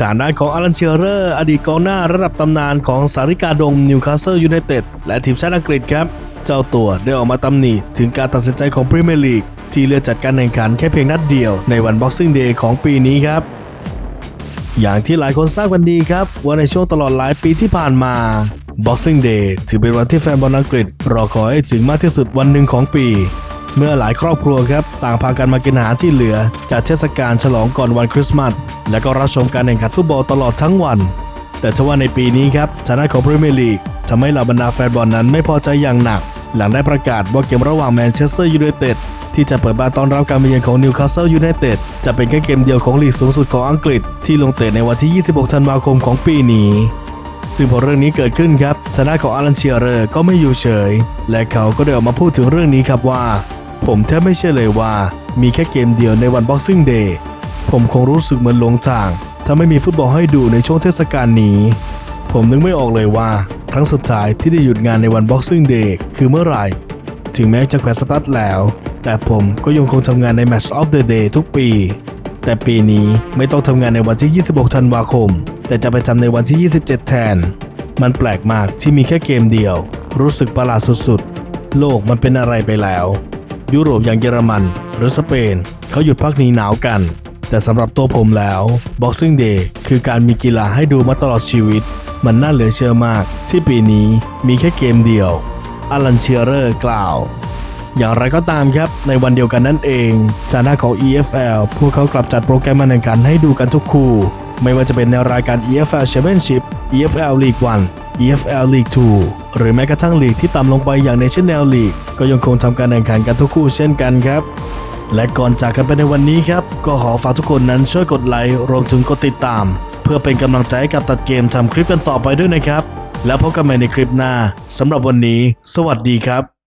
จากด้นของอารันเชียเรอร์อดีตกองหน้าระดับตำนานของสาริกาดงนิวคาสเซิลยูไนเต็ดและทีมชาติอังกฤษครับ เจ้าตัวได้ออกมาตำหนิถึงการตัดสินใจของพรีเมียร์ลีกที่เลือกจัดการแข่งขันแค่เพียงนัดเดียวในวัน Boxing Day ของปีนี้ครับ อย่างที่หลายคนทราบกันดีครับ ว่าในช่วงตลอดหลายปีที่ผ่านมา Boxing Day ถือเป็นวันที่แฟนบอลอังกฤษ รอคอยถึงมากที่สุดวันหนึ่งของปี เมื่อหลายครอบครัวครับต่างพากันมากินอาหารที่เหลือจากเทศกาลฉลองก่อนวันคริสต์มาสและก็รับชมการแข่งขันฟุตบอลตลอดทั้งวัน แต่ทว่าในปีนี้ครับชนะของพรีเมียร์ลีกทำให้เหล่าบรรดาแฟนบอลนั้นไม่พอใจอย่างหนัก หลังได้ประกาศว่าเกมระหว่างแมนเชสเตอร์ยูไนเต็ดที่จะเปิดบ้านต้อนรับการมาเยือนของนิวคาสเซิลยูไนเต็ดจะเป็นแค่เกมเดียวของลีกสูงสุดของอังกฤษ ที่ลงเตะในวันที่ 26 ธันวาคมของปีนี้ซึ่งพอเรื่องนี้เกิดขึ้นครับชนะของอารันเชียเรอร์ก็ไม่อยู่เฉย และเขาก็ได้ออกมาพูดถึงเรื่องนี้ครับว่า ผมแทบไม่เชื่อเลยว่ามีแค่เกมเดียวในวัน Boxing Day ผมคงรู้สึกเหมือนหลงทางถ้าไม่มีฟุตบอลให้ดูในช่วงเทศกาลนี้ ผมนึกไม่ออกเลยว่าครั้งสุดท้ายที่ได้หยุดงานในวัน Boxing Day คือเมื่อไหร่ ถึงแม้จะแขวนสตาร์ทแล้ว แต่ผมก็ยังคงทำงานใน Match of the Day ทุกปี แต่ปีนี้ไม่ต้องทำงานในวันที่ 26 ธันวาคม แต่จะไปทำในวันที่ 27 แทน มันแปลกมากที่มีแค่เกมเดียว รู้สึกประหลาดสุดๆ โลกมันเป็นอะไรไปแล้ว ยุโรปอย่างเยอรมัน หรือสเปนเขาหยุดพักหนีหนาวกัน แต่สำหรับตัวผมแล้ว Boxing Day คือการมีกีฬาให้ดูมาตลอดชีวิต มันน่าเหลือเชื่อมาก ที่ปีนี้มีแค่เกมเดียวอลันเชียเรอร์กล่าว อย่างไรก็ตามครับ ในวันเดียวกันนั่นเองชาหน้าของ EFL พวกเขากลับจัดโปรแกรมมาแข่งขันให้ดูกันทุกคู่ ไม่ว่าจะเป็นในรายการ EFL Championship EFL League 1 EFL League 2 หรือแม้กระทั่งลีกที่ต่ำลงไปอย่าง National League ก็ยังคงทำการแข่งขันกันทุกคู่เช่นกันครับ และก่อนจากกันไปในวันนี้ครับ ก็ขอฝากทุกคนนั้นช่วยกดไลค์รวมถึงกดติดตาม เพื่อเป็นกำลังใจให้กับตัดเกมทำคลิปกันต่อไปด้วยนะครับ แล้วพบกันใหม่ในคลิปหน้าสำหรับวันนี้ สวัสดีครับ